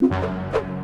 you.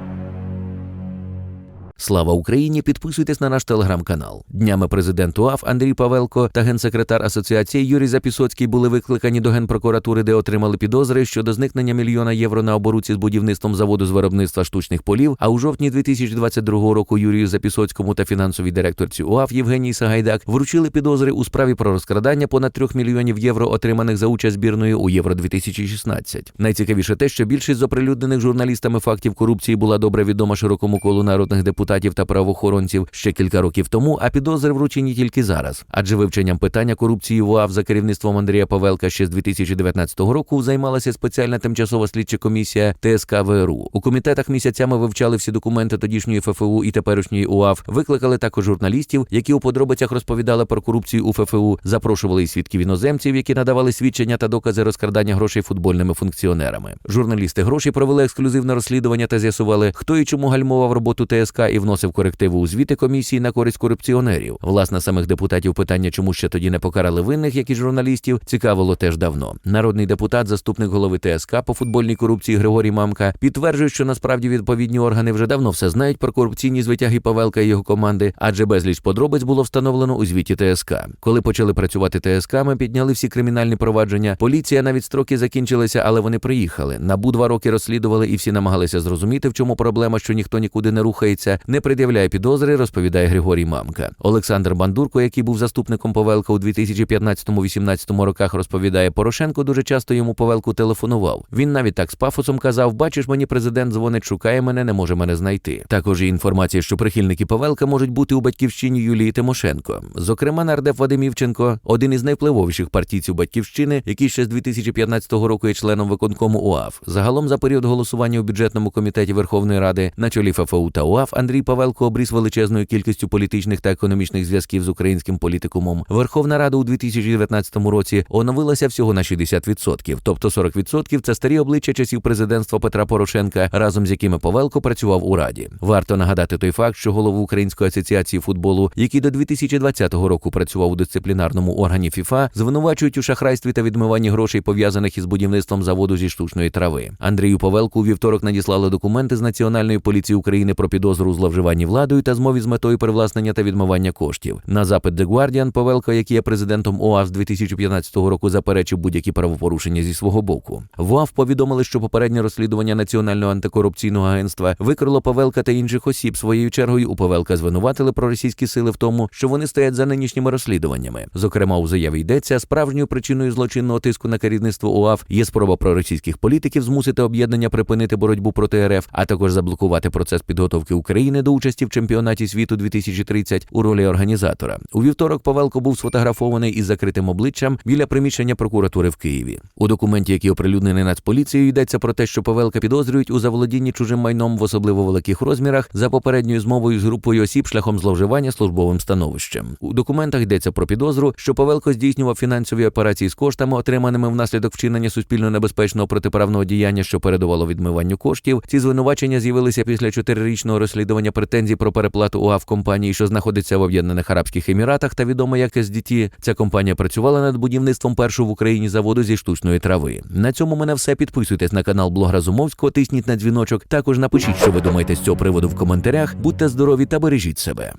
Слава Україні! Підписуйтесь на наш телеграм-канал. Днями президент УАФ Андрій Павелко та генсекретар асоціації Юрій Запісоцький були викликані до генпрокуратури, де отримали підозри щодо зникнення мільйона євро на оборудці з будівництвом заводу з виробництва штучних полів. А у жовтні 2022 року Юрію Запісоцькому та фінансовій директорці УАФ Євгенії Сагайдак вручили підозри у справі про розкрадання понад 3 мільйонів євро, отриманих за участь збірної у Євро 2016. Найцікавіше те, що більшість з оприлюднених журналістами фактів корупції була добре відома широкому колу народних депутатів та правоохоронців ще кілька років тому, а підозри вручені тільки зараз. Адже вивченням питання корупції в УАВ за керівництвом Андрія Павелка ще з 2019 року займалася спеціальна тимчасова слідча комісія ТСК ВРУ. У комітетах місяцями вивчали всі документи тодішньої ФФУ і теперішньої УАВ. Викликали також журналістів, які у подробицях розповідали про корупцію у ФФУ, запрошували і свідків іноземців, які надавали свідчення та докази розкрадання грошей футбольними функціонерами. Журналісти гроші провели ексклюзивне розслідування та з'ясували, хто і чому гальмував роботу ТСК і вносив корективи у звіти комісії на користь корупціонерів. Власне, самих депутатів питання, чому ще тоді не покарали винних, як і журналістів, цікавило теж давно. Народний депутат, заступник голови ТСК по футбольній корупції Григорій Мамка, підтверджує, що насправді відповідні органи вже давно все знають про корупційні звитяги Павелка і його команди, адже безліч подробиць було встановлено у звіті ТСК. Коли почали працювати ТСК, ми підняли всі кримінальні провадження. Поліція навіть строки закінчилися, але вони приїхали. Набу два роки розслідували, і всі намагалися зрозуміти, в чому проблема, що ніхто нікуди не рухається, не пред'являє підозри, розповідає Григорій Мамка. Олександр Бандурко, який був заступником Павелка у 2015-18 роках, розповідає Порошенко. Дуже часто йому Павелку телефонував. Він навіть так з пафосом казав: Бачиш, мені президент дзвонить, шукає мене, не може мене знайти. Також є інформація, що прихильники Павелка можуть бути у батьківщині Юлії Тимошенко. Зокрема, нардеп Вадим Івченко, один із найвпливовіших партійців батьківщини, який ще з 2015 року є членом виконкому УАФ. Загалом за період голосування у бюджетному комітеті Верховної Ради на чолі ФФУ та УАФ Андрій Павелко обріз величезною кількістю політичних та економічних зв'язків з українським політикумом. Верховна Рада у 2019 році оновилася всього на 60%, тобто 40% – це старі обличчя часів президентства Петра Порошенка, разом з якими Павелко працював у раді. Варто нагадати той факт, що голову Української асоціації футболу, який до 2020 року працював у дисциплінарному органі ФІФА, звинувачують у шахрайстві та відмиванні грошей пов'язаних із будівництвом заводу зі штучної трави. Андрію Павелку у вівторок надіслали документи з Національної поліції України про підозру у зловживанні владою та змові з метою привласнення та відмивання коштів. На запит The Guardian Павелко, який є президентом ОАФ з 2015 року, заперечив будь-які правопорушення зі свого боку. В ОАФ повідомили, що попереднє розслідування Національного антикорупційного агентства викрило Павелка та інших осіб. Своєю чергою у Павелка звинуватили проросійські сили в тому, що вони стоять за нинішніми розслідуваннями. Зокрема, у заяві йдеться справжньою причиною злочинного тиску на керівництво ОАФ є спроба проросійських політиків змусити об'єднання припинити боротьбу проти РФ, а також заблокувати процес підготовки України до участі в чемпіонаті світу 2030 у ролі організатора. У вівторок Павелко був сфотографований із закритим обличчям біля приміщення прокуратури в Києві. У документі, який оприлюднений Нацполіцією, йдеться про те, що Павелка підозрюють у заволодінні чужим майном в особливо великих розмірах за попередньою змовою з групою осіб шляхом зловживання службовим становищем. У документах йдеться про підозру, що Павелко здійснював фінансові операції з коштами, отриманими внаслідок вчинення суспільно небезпечного протиправного діяння, що передувало відмиванню коштів. Ці звинувачення з'явилися після чотирирічного розслідування претензій про переплату УАВ компанії, що знаходиться в Об'єднаних Арабських Еміратах, та відомо як СДТ. Ця компанія працювала над будівництвом першого в Україні заводу зі штучної трави. На цьому мене все. Підписуйтесь на канал Блог Разумовського, тисніть на дзвіночок. Також напишіть, що ви думаєте з цього приводу в коментарях. Будьте здорові та бережіть себе.